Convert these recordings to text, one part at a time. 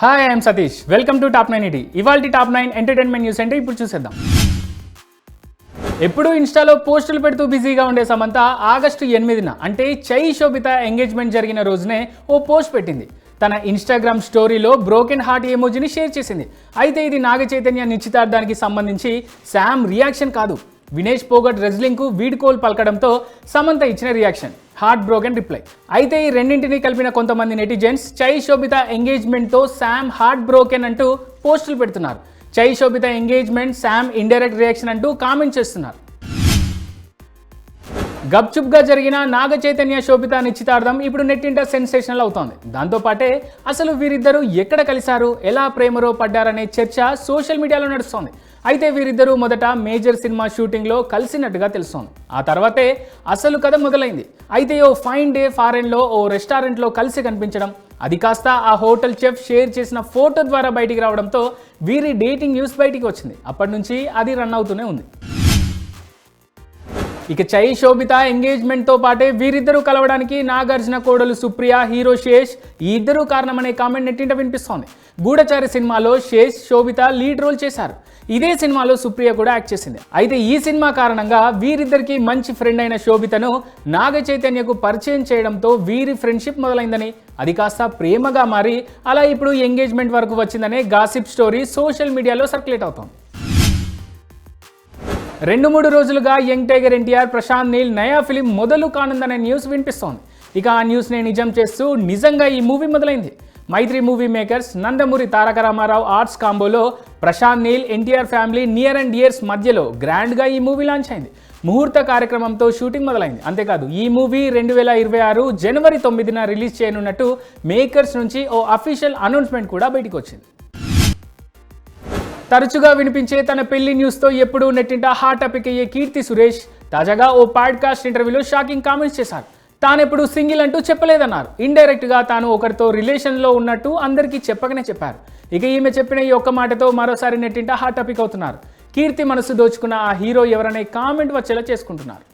Hi I'm Satish welcome to top nine ET ఇవాళ top nine entertainment news అంటే ఇప్పుడు చూసేద్దాం. ఎప్పుడూ ఇన్స్టాలో పోస్టులు పెడుతూ బిజీగా ఉండే సమంత ఆగస్టు ఎనిమిదిన అంటే చై శోభిత ఎంగేజ్మెంట్ జరిగిన రోజునే ఓ పోస్ట్ పెట్టింది. తన ఇన్స్టాగ్రామ్ స్టోరీలో బ్రోకెన్ హార్ట్ ఎమోజీని షేర్ చేసింది. అయితే ఇది నాగ చైతన్య నిశ్చితార్థానికి సంబంధించి శామ్ రియాక్షన్ కాదు. వినేష్ పోగట్ రెజ్లింగ్కు వీడ్కోల్ పలకడంతో సమంత ఇచ్చిన రియాక్షన్. Heart broken reply. అయితే ఈ రెండింటిని కలిపిన కొంతమంది నెటిజన్స్ చై శోభిత ఎంగేజ్మెంట్తో శామ్ హార్ట్ బ్రోకెన్ అంటూ పోస్టులు పెడుతున్నారు. Chai Sobhita engagement Sam indirect reaction అంటూ కామెంట్ చేస్తున్నారు. గప్చుప్గా జరిగిన నాగ చైతన్య శోభిత నిశ్చితార్థం ఇప్పుడు నెట్టింట సెన్సేషనల్ అవుతోంది. దాంతోపాటే అసలు వీరిద్దరూ ఎక్కడ కలిశారు ఎలా ప్రేమలో పడ్డారనే చర్చ సోషల్ మీడియాలో నడుస్తోంది. అయితే వీరిద్దరూ మొదట మేజర్ సినిమా షూటింగ్లో కలిసినట్టుగా తెలుస్తోంది. ఆ తర్వాతే అసలు కథ మొదలైంది. అయితే ఓ ఫైన్ డే ఫారెన్లో ఓ రెస్టారెంట్లో కలిసి కనిపించడం అది కాస్త ఆ హోటల్ చెఫ్ షేర్ చేసిన ఫోటో ద్వారా బయటికి రావడంతో వీరి డేటింగ్ న్యూస్ బయటికి వచ్చింది. అప్పటి నుంచి అది రన్ అవుతూనే ఉంది. ఇక చై శోభిత ఎంగేజ్మెంట్తో పాటే వీరిద్దరూ కలవడానికి నాగార్జున కోడలు సుప్రియ హీరో శేష్ ఈ ఇద్దరూ కారణమనే కామెంట్ నెట్టింట వినిపిస్తోంది. గూఢచారి సినిమాలో శేష్ శోభిత లీడ్ రోల్ చేశారు. ఇదే సినిమాలో సుప్రియ కూడా యాక్ట్ చేసింది. అయితే ఈ సినిమా కారణంగా వీరిద్దరికి మంచి ఫ్రెండ్ అయిన శోభితను నాగ చైతన్యకు పరిచయం చేయడంతో వీరి ఫ్రెండ్షిప్ మొదలైందని అది కాస్త ప్రేమగా మారి అలా ఇప్పుడు ఎంగేజ్మెంట్ వరకు వచ్చిందనే గాసిప్ స్టోరీ సోషల్ మీడియాలో సర్క్యులేట్ అవుతోంది. రెండు మూడు రోజులుగా young tiger NTR Prashanth Neel నయా ఫిలిం మొదలు కానుందనే న్యూస్ వినిపిస్తోంది. ఇక ఆ న్యూస్ని నిజం చేస్తూ నిజంగా ఈ మూవీ మొదలైంది. Mythri movie makers Nandamuri Taraka Rama Rao arts కాంబోలో Prashanth Neel NTR family near and years మధ్యలో గ్రాండ్గా ఈ మూవీ లాంచ్ అయింది. ముహూర్త కార్యక్రమంతో షూటింగ్ మొదలైంది. అంతేకాదు ఈ మూవీ రెండు వేల ఇరవై ఆరు జనవరి తొమ్మిదిన రిలీజ్ చేయనున్నట్టు మేకర్స్ నుంచి ఓ అఫీషియల్ అనౌన్స్మెంట్ కూడా బయటికి వచ్చింది తరచుగా వినిపించే తన పెళ్ళి న్యూస్తో ఎప్పుడూ నెట్టింట హాట్ టాపిక్ అయ్యే కీర్తి సురేష్. తాజాగా ఓ పాడ్కాస్ట్ ఇంటర్వ్యూలో షాకింగ్ కామెంట్స్ చేశారు. తానెప్పుడు సింగిల్ అంటూ చెప్పలేదన్నారు. ఇండైరెక్ట్గా తాను ఒకరితో రిలేషన్లో ఉన్నట్టు అందరికీ చెప్పకనే చెప్పారు. ఇక ఈమె చెప్పిన ఈ ఒక్క మాటతో మరోసారి నెట్టింట హాట్ టాపిక్ అవుతున్నారు. కీర్తి మనసు దోచుకున్న ఆ హీరో ఎవరనే కామెంట్ వచ్చేలా చేసుకుంటున్నారు.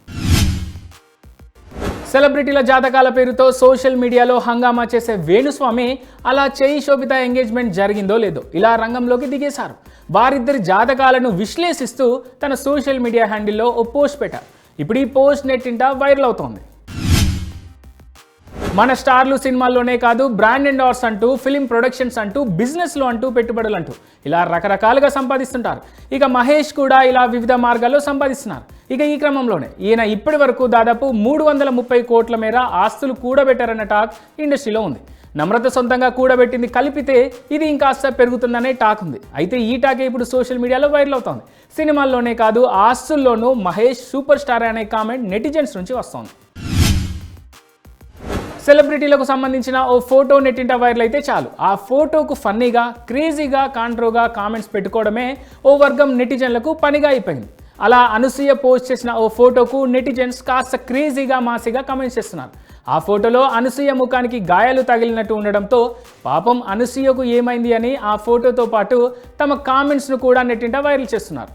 సెలబ్రిటీల జాతకాల పేరుతో సోషల్ మీడియాలో హంగామా చేసే వేణుస్వామి అలా చేయి శోభిత ఎంగేజ్మెంట్ జరిగిందో లేదో ఇలా రంగంలోకి దిగేశారు. వారిద్దరి జాతకాలను విశ్లేషిస్తూ తన సోషల్ మీడియా హ్యాండిల్లో ఓ పోస్ట్ పెట్టారు ఇప్పుడు ఈ పోస్ట్ నెట్టింట వైరల్ అవుతోంది. మన స్టార్లు సినిమాల్లోనే కాదు బ్రాండ్ ఎండార్స్ అంటూ ఫిలిం ప్రొడక్షన్స్ అంటూ బిజినెస్లో అంటూ పెట్టుబడులు అంటూ ఇలా రకరకాలుగా సంపాదిస్తుంటారు. ఇక మహేష్ కూడా ఇలా వివిధ మార్గాల్లో సంపాదిస్తున్నారు. ఇక ఈ క్రమంలోనే ఈయన ఇప్పటి వరకు దాదాపు మూడు వందల ముప్పై కోట్ల మేర ఆస్తులు కూడబెట్టారన్న టాక్ ఇండస్ట్రీలో ఉంది. నమ్రత సొంతంగా కూడబెట్టింది కలిపితే ఇది ఇంకాస్త పెరుగుతుందనే టాక్ ఉంది. అయితే ఈ టాకే ఇప్పుడు సోషల్ మీడియాలో వైరల్ అవుతోంది. సినిమాల్లోనే కాదు ఆస్తుల్లోనూ మహేష్ సూపర్ స్టార్ అనే కామెంట్ నెటిజన్స్ నుంచి వస్తోంది. సెలబ్రిటీలకు సంబంధించిన ఓ ఫోటో నెట్టింట వైరల్ అయితే చాలు. ఆ ఫోటోకు ఫన్నీగా క్రేజీగా కాంట్రోగా కామెంట్స్ పెట్టుకోవడమే ఓ వర్గం నెటిజన్లకు పనిగా అయిపోయింది. అలా అనసూయ పోస్ట్ చేసిన ఓ ఫోటోకు నెటిజన్స్ కాస్త క్రేజీగా మాసిగా కామెంట్స్ చేస్తున్నారు. ఆ ఫోటోలో అనసూయ ముఖానికి గాయాలు తగిలినట్టు ఉండడంతో పాపం అనసూయకు ఏమైంది అని ఆ ఫోటోతో పాటు తమ కామెంట్స్ను కూడా నెట్టింట వైరల్ చేస్తున్నారు.